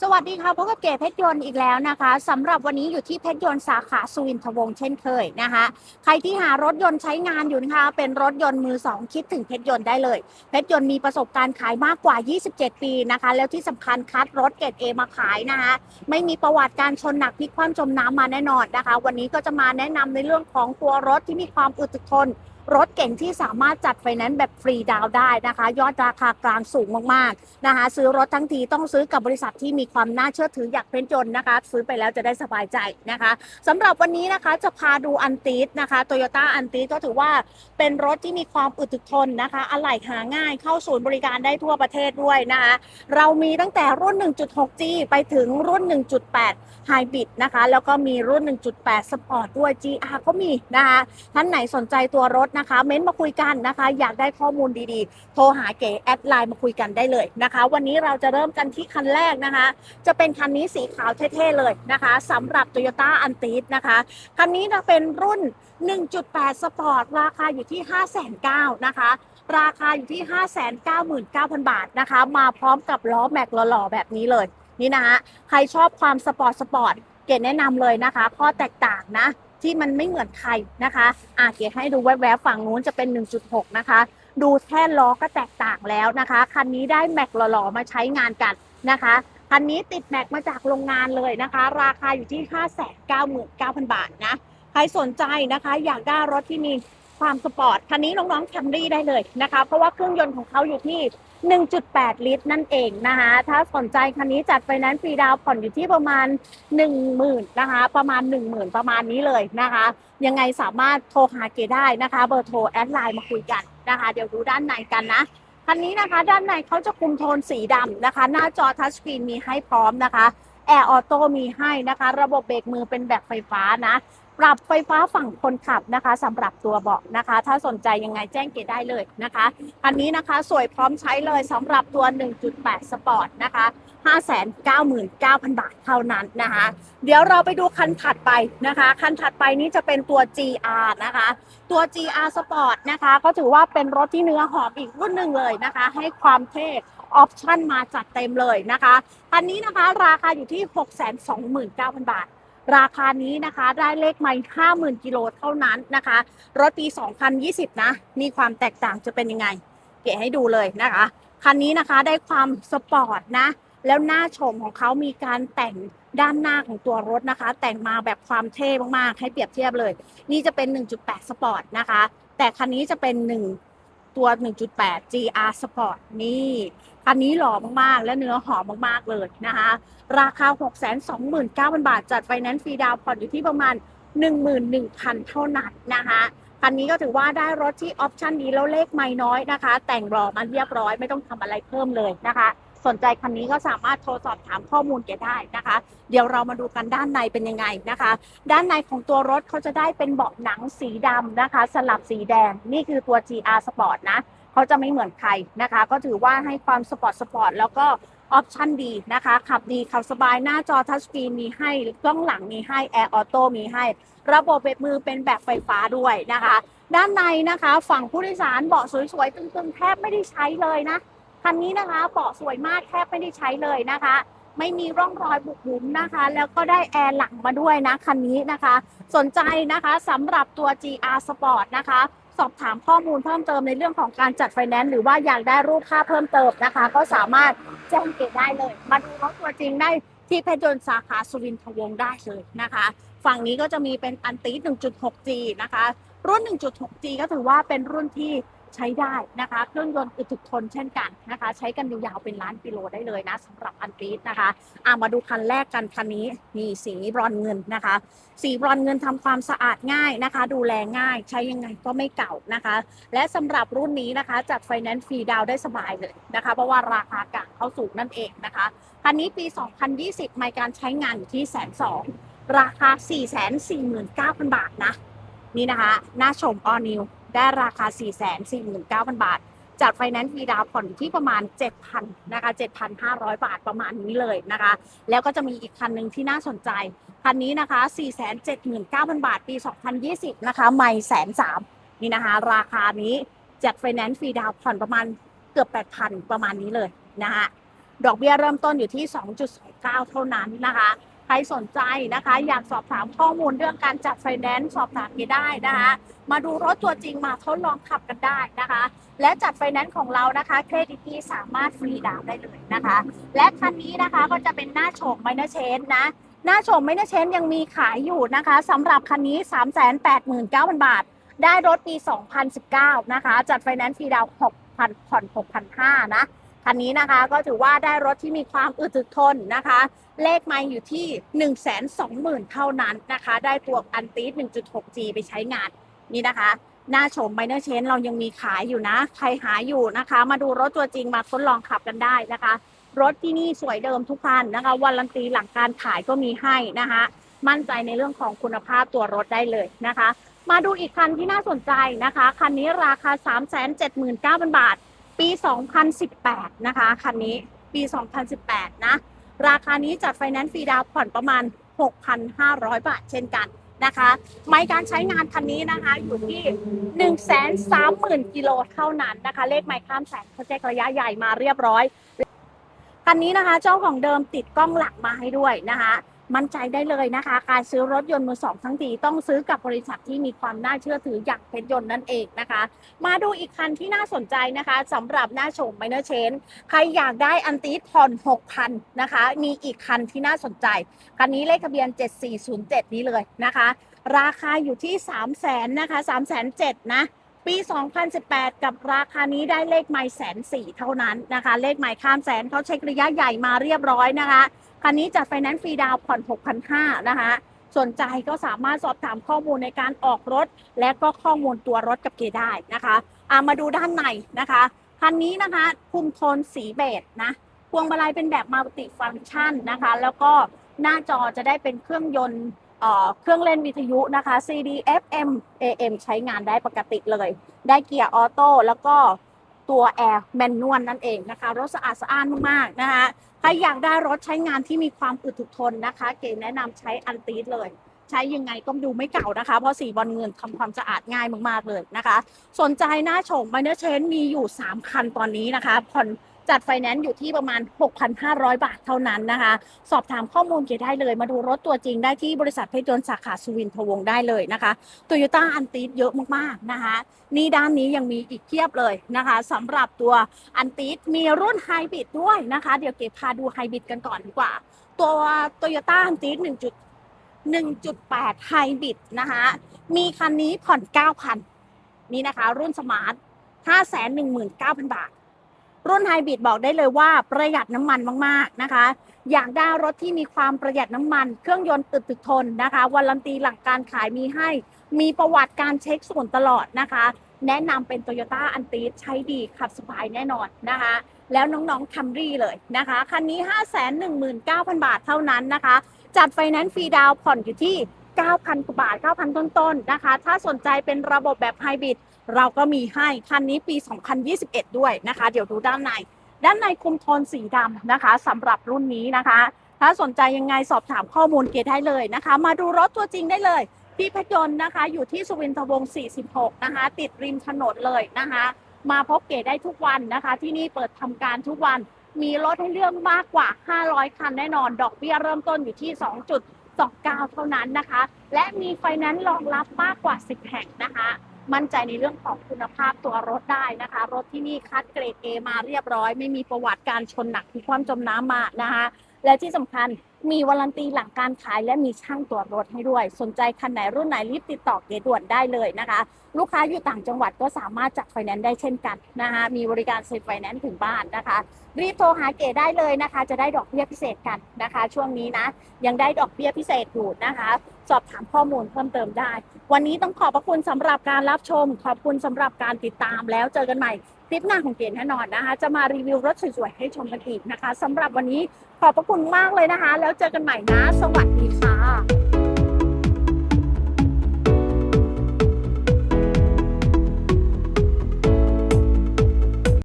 สวัสดีค่ะพบกับเก๋เพชรยนต์อีกแล้วนะคะสำหรับวันนี้อยู่ที่เพชรยนต์สาขาสุวินทวงศ์เช่นเคยนะคะ ใครที่หารถยนต์ใช้งานอยู่นะคะ เป็นรถยนต์มือสองคิดถึงเพชรยนต์ได้เลยเพชรยนต์มีประสบการณ์ขายมากกว่า 27 ปีนะคะ แล้วที่สำคัญคัดรถเกรดเอมาขายนะคะ ไม่มีประวัติการชนหนักพลิกคว่ำจมน้ำมาแน่นอนนะคะ วันนี้ก็จะมาแนะนำในเรื่องของตัวรถที่มีความอึดทน รถเก่งที่สามารถจัดไฟแนนซ์แบบฟรีดาวได้นะคะ ยอดราคากลางสูงมากๆนะคะ ซื้อรถทั้งทีต้องซื้อกับบริษัทที่มีความน่าเชื่อถืออยากเป็นจนนะคะ ซื้อไปแล้วจะได้สบายใจนะคะสำหรับวันนี้นะคะจะพาดูอันตีสนะคะโตโยต้าอันตีสก็ถือว่าเป็นรถที่มีความอึดทนนะคะอะไหล่หาง่ายเข้าศูนย์บริการได้ทั่วประเทศด้วยนะคะ เรามีตั้งแต่รุ่น 1.6G ไปถึงรุ่น 1.8 Hybrid นะคะ แล้วก็มีรุ่น 1.8 Sport ด้วย GR ก็มีนะคะท่านไหนสนใจตัวรถนะคะ เม้นต์มาคุยกันนะคะ อยากได้ข้อมูลดีๆ โทรหาเก๋แอดไลน์มาคุยกันได้เลยนะคะ วันนี้เราจะเริ่มกันที่คันแรกนะคะ จะเป็นคันนี้สีขาวเท่ๆเลยนะคะสำหรับ Toyota a n t i s นะคะคันนี้จะเป็นรุ่น 1.8 Sport ราคาอยู่ที่5,900นะคะราคาอยู่ที่ 599,000 บาทนะคะ มาพร้อมกับล้อแม็กหล่อๆแบบนี้เลย นี่นะฮะใครชอบความสปอร์ตสปอร์ตเก๋แนะนำเลยนะคะ ข้อแตกต่างนะ ที่มันไม่เหมือนใครนะคะอะเก๋ให้ดูแวบๆฝั่งนู้นจะเป็น 1.6 นะคะ ดูแค่ล้อก็แตกต่างแล้วนะคะ คันนี้ได้แม็กหล่อๆมาใช้งานกันนะคะคันนี้ติดแม็กมาจากโรงงานเลยนะคะ ราคาอยู่ที่ 599,000 บาทนะ ใครสนใจนะคะ อยากได้รถที่มีความสปอร์ต คันนี้น้องๆแคมรี่ได้เลยนะคะ เพราะว่าเครื่องยนต์ของเขาอยู่ที่ 1.8 ลิตรนั่นเองนะคะถ้าสนใจคันนี้จัดไฟแนนซ์ฟรีดาวน์ผ่อนอยู่ที่ประมาณ 10,000นะคะประมาณ 10,000 ประมาณนี้เลยนะคะ ยังไงสามารถโทรหาเกได้นะคะ เบอร์โทรแอดไลน์มาคุยกันนะคะ เดี๋ยวดูด้านในกันนะคันนี้นะคะ ด้านในเขาจะคุมโทนสีดำนะคะ หน้าจอทัชสกรีนมีให้พร้อมนะคะแอร์ออโต้มีให้นะคะ ระบบเบรกมือเป็นแบบไฟฟ้านะ ปรับไฟฟ้าฝั่งคนขับนะคะสำหรับตัวเบาะนะคะ ถ้าสนใจยังไงแจ้งเกดได้เลยนะคะอันนี้นะคะสวยพร้อมใช้เลยสำหรับตัว 1.8 สปอร์ตนะคะ599,000 บาทเท่านั้นนะคะ เดี๋ยวเราไปดูคันถัดไปนะคะ คันถัดไปนี้จะเป็นตัว GR นะคะ ตัว GR Sport นะคะ ก็ถือว่าเป็นรถที่เนื้อหอมอีกรุ่นหนึ่งเลยนะคะ ให้ความเท่ออปชั่นมาจัดเต็มเลยนะคะคันนี้นะคะราคาอยู่ที่ 629,000 บาท ราคานี้นะคะได้เลขไม่ห้าหมื่นกิโลเท่านั้นนะคะ รถปี 2020 นะ มีความแตกต่างจะเป็นยังไง เก๋ให้ดูเลยนะคะ คันนี้นะคะได้ความสปอร์ตนะ แล้วหน้าชมของเขามีการแต่งด้านหน้าของตัวรถนะคะ แต่งมาแบบความเท่มากๆ ให้เปรียบเทียบเลย นี่จะเป็น 1.8 สปอร์ตนะคะ แต่คันนี้จะเป็น 1 ตัว 1.8 GR Sport นี่คันนี้หล่อมากๆ และเนื้อหอมมากๆ เลยนะคะ ราคา 629,000 บาท จัดไฟแนนซ์ฟรีดาวน์ผ่อนอยู่ที่ประมาณ 11,000 เท่านั้นนะคะคันนี้ก็ถือว่าได้รถที่ออปชันดีแล้วเลขไม่น้อยนะคะ แต่งรอมันเรียบร้อยไม่ต้องทำอะไรเพิ่มเลยนะคะ สนใจคันนี้ก็สามารถโทรสอบถามข้อมูลแกได้นะคะ เดี๋ยวเรามาดูกันด้านในเป็นยังไงนะคะ ด้านในของตัวรถเขาจะได้เป็นเบาะหนังสีดำนะคะ สลับสีแดงนี่คือตัว GR Sport นะเขาจะไม่เหมือนใครนะคะ ก็ถือว่าให้ความสปอร์ตสปอร์ตแล้วก็ออปชั่นดีนะคะ ขับดีขับสบายหน้าจอทัชสกรีนมีให้กล้องหลังมีให้แอร์ออโต้มีให้ ระบบเบรกมือเป็นแบบไฟฟ้าด้วยนะคะ ด้านในนะคะ ฝั่งผู้โดยสารเบาะสวยๆตึงๆ แทบไม่ได้ใช้เลยนะ คันนี้นะคะเบาะสวยมากแทบไม่ได้ใช้เลยนะคะ ไม่มีร่องรอยบุกบุ๋มนะคะ แล้วก็ได้แอร์หลังมาด้วยนะคันนี้นะคะ สนใจนะคะสำหรับตัว GR Sport นะคะ สอบถามข้อมูลเพิ่มเติมในเรื่องของการจัดไฟแนนซ์หรือว่าอยากได้รูปค่าเพิ่มเติมนะคะ ก็สามารถแจ้งเกตได้เลย มาดูรถตัวจริงได้ที่เพชรยนต์สาขาสุรินทร์วงศ์ได้เลยนะคะ ฝั่งนี้ก็จะมีเป็นอันตี 1.6G นะคะ รุ่น 1.6G ก็ถือว่าเป็นรุ่นที่ ใช้ได้นะคะ เครื่องยนต์อึดถึกทนเช่นกันนะคะ ใช้กันยาวๆเป็นล้านกิโลได้เลยนะสำหรับอันตีนะคะอะมาดูคันแรกกันคันนี้มีสีบรอนเงินนะคะ สีบรอนเงินทำความสะอาดง่ายนะคะ ดูแลง่ายใช้ยังไงก็ไม่เก่านะคะ และสำหรับรุ่นนี้นะคะจัดไฟแนนซ์ฟรีดาวได้สบายเลยนะคะ เพราะว่าราคากลางเขาสูงนั่นเองนะคะคันนี้ปี 2020มีการใช้งานอยู่ที่แสนสองราคา 449,000 บาทนะ นี่นะคะ หน้าชมออนิว ได้ราคา 449,000 บาท จัดไฟแนนซ์ฟรีดาวน์ผ่อนที่ประมาณ 7,000นะคะ7,500 บาทประมาณนี้เลยนะคะ แล้วก็จะมีอีกคันหนึ่งที่น่าสนใจ คันนี้นะคะ 479,000 บาท ปี 2020 นะคะ ไม่แสนสามนี่นะคะ ราคานี้จัดไฟแนนซ์ฟรีดาวน์ผ่อนประมาณเกือบ 8,000 ประมาณนี้เลยนะคะดอกเบี้ยเริ่มต้นอยู่ที่ 2.29 เท่านั้นนะคะ ใครสนใจนะคะ อยากสอบถามข้อมูลเรื่องการจัดไฟแนนซ์สอบถามกันได้นะคะ มาดูรถตัวจริงมาทดลองขับกันได้นะคะ และจัดไฟแนนซ์ของเรานะคะเครดิตที่สามารถฟรีดาวน์ได้เลยนะคะ และคันนี้นะคะก็จะเป็นหน้าโฉมไมเนอร์เชนนะหน้าโฉมไมเนอร์เชนยังมีขายอยู่นะคะสำหรับคันนี้ 389,000 บาท ได้รถปี 2019 นะคะ จัดไฟแนนซ์ฟรีดาวน์6,000ผ่อน6,500นะ คันนี้นะคะก็ถือว่าได้รถที่มีความอึดถึกทนนะคะ เลขไม่อยู่ที่ 120,000 เท่านั้นนะคะ ได้ตัวอันตี 1.6G ไปใช้งานนี่นะคะ หน้าโฉมไมเนอร์เชนเรายังมีขายอยู่นะ ใครหาอยู่นะคะ มาดูรถตัวจริงมาทดลองขับกันได้นะคะ รถที่นี่สวยเดิมทุกคันนะคะวันลันตีหลังการขายก็มีให้นะคะ มั่นใจในเรื่องของคุณภาพตัวรถได้เลยนะคะ มาดูอีกคันที่น่าสนใจนะคะคันนี้ราคา 379,000 บาท ปี 2018 นะคะ คันนี้ปี 2018 นะ ราคานี้จัดไฟแนนซ์ฟรีดาวน์ผ่อนประมาณ 6,500 บาทเช่นกันนะคะไม้การใช้งานคันนี้นะคะอยู่ที่ 130,000กิโลเท่านั้นนะคะ เลขไม้ข้ามแสนเขาแจ้งระยะใหญ่มาเรียบร้อย คันนี้นะคะเจ้าของเดิมติดกล้องหลังมาให้ด้วยนะคะ มั่นใจได้เลยนะคะ การซื้อรถยนต์มือสองทั้งทีต้องซื้อกับบริษัทที่มีความน่าเชื่อถืออย่างเพชรยนต์นั่นเองนะคะ มาดูอีกคันที่น่าสนใจนะคะสำหรับหน้าโฉมไมเนอร์เชนใครอยากได้อันตีผ่อน6,000นะคะ มีอีกคันที่น่าสนใจ คันนี้เลขทะเบียน 7407 นี้เลยนะคะ ราคาอยู่ที่ 3 0 0แสนนะคะ3 0 0 0 0นะ ปี 2018 กับราคานี้ได้เลขไมล์แสนสี่เท่านั้นนะคะ เลขไมล์ข้ามแสนเขาเช็คระยะใหญ่มาเรียบร้อยนะคะคันนี้จัดไฟแนนซ์ฟรีดาวผ่อน 6,500 นะคะสนใจก็สามารถสอบถามข้อมูลในการออกรถ และก็ข้อมูลตัวรถกับเกได้นะคะอามาดูด้านในนะคะคันนี้นะคะคุมโทนสีเบจนะพวงมาลัยเป็นแบบมัลติฟัง c t ชันนะคะ แล้วก็หน้าจอจะได้เป็นเครื่องยนต์ เครื่องเล่นวิทยุนะคะ CD FM AM ใช้งานได้ปกติเลย ได้เกียร์ออโต้แล้วก็ตัวแอร์แมนนวลนั่นเองนะคะ รถสะอาดสะอ้านมากๆนะคะใครอยากได้รถใช้งานที่มีความอึดถึกทนนะคะ เก๋แนะนำใช้อันตีดเลย ใช้ยังไงก็ดูไม่เก่านะคะ เพราะสีบอลเงินทำความสะอาดง่ายมากๆเลยนะคะ สนใจหน้าโฉมไมเนอร์เชนมีอยู่ 3 คันตอนนี้นะคะผ่อน จัดไฟแนนซ์อยู่ที่ประมาณ 6,500 บาทเท่านั้นนะคะ สอบถามข้อมูลเก๋ได้เลย มาดูรถตัวจริงได้ที่บริษัทเพชรยนต์สาขาสุวินทวงได้เลยนะคะโตโยต้าอันตีดเยอะมากๆนะคะ นี่ด้านนี้ยังมีอีกเพียบเลยนะคะสำหรับตัวอันตีดมีรุ่นไฮบริดด้วยนะคะ เดี๋ยวเก๋พาดูไฮบริดกันก่อนดีกว่า ตัวโตโยต้าอันตีด1 1.8 ไฮบริดนะคะ มีคันนี้ผ่อน 9,000 นี่นะคะ รุ่นสมาร์ท 519,000 บาท รุ่นไฮบริดบอกได้เลยว่าประหยัดน้ำมันมากๆนะคะ อยากได้รถที่มีความประหยัดน้ำมัน เครื่องยนต์ตึกตึกทนนะคะวันลันตีหลังการขายมีให้ มีประวัติการเช็คส่วนตลอดนะคะ แนะนำเป็น Toyota a n t i ใช้ดีขับสบายแน่นอนนะคะ แล้วน้องๆ Camry เลยนะคะ คันนี้ 519,000 บาทเท่านั้นนะคะ จัดไฟแนนซ์ฟรีดาวผ่อนอยู่ที่ 9,000กว่าบาท 9,000 ต้นๆนะคะ ถ้าสนใจเป็นระบบแบบไฮบริด เราก็มีให้คันนี้ปี 2021 ด้วยนะคะ เดี๋ยวดูด้านใน ด้านในคุมโทนสีดำนะคะสำหรับรุ่นนี้นะคะ ถ้าสนใจยังไงสอบถามข้อมูลเกตได้เลยนะคะ มาดูรถตัวจริงได้เลยที่พยนต์นะคะ อยู่ที่สุวินทวงศ์ 46 นะคะ ติดริมถนนเลยนะคะ มาพบเกตได้ทุกวันนะคะ ที่นี่เปิดทำการทุกวันมีรถให้เลือกมากกว่า 500 คันแน่นอน ดอกเบี้ยเริ่มต้นอยู่ที่ 2.29 เท่านั้นนะคะ และมีไฟแนนซ์รองรับมากกว่า 10 แห่งนะคะ มั่นใจในเรื่องของคุณภาพตัวรถได้นะคะ รถที่นี่คัดเกรด A มาเรียบร้อย ไม่มีประวัติการชนหนักที่ความจมน้ำมานะคะและที่สำคัญมีวารันตีหลังการขายและมีช่างตรวจรถให้ด้วย สนใจคันไหนรุ่นไหนรีบติดต่อเกด่วนได้เลยนะคะ ลูกค้าอยู่ต่างจังหวัดก็สามารถจัดไฟแนนซ์ได้เช่นกันนะคะมีบริการเซ็นไฟแนนซ์ถึงบ้านนะคะ รีบโทรหาเก๋ได้เลยนะคะ จะได้ดอกเบี้ยพิเศษกันนะคะ ช่วงนี้นะยังได้ดอกเบี้ยพิเศษอยู่นะคะสอบถามข้อมูลเพิ่มเติมได้ วันนี้ต้องขอบพระคุณสำหรับการรับชม ขอบคุณสำหรับการติดตามแล้วเจอกันใหม่คลิปหน้าของเก๋แน่นอนนะคะ จะมารีวิวรถสวยๆให้ชมกันอีกนะคะสำหรับวันนี้ขอบพระคุณมากเลยนะคะ แล้วเจอกันใหม่นะ สวัสดีค่ะ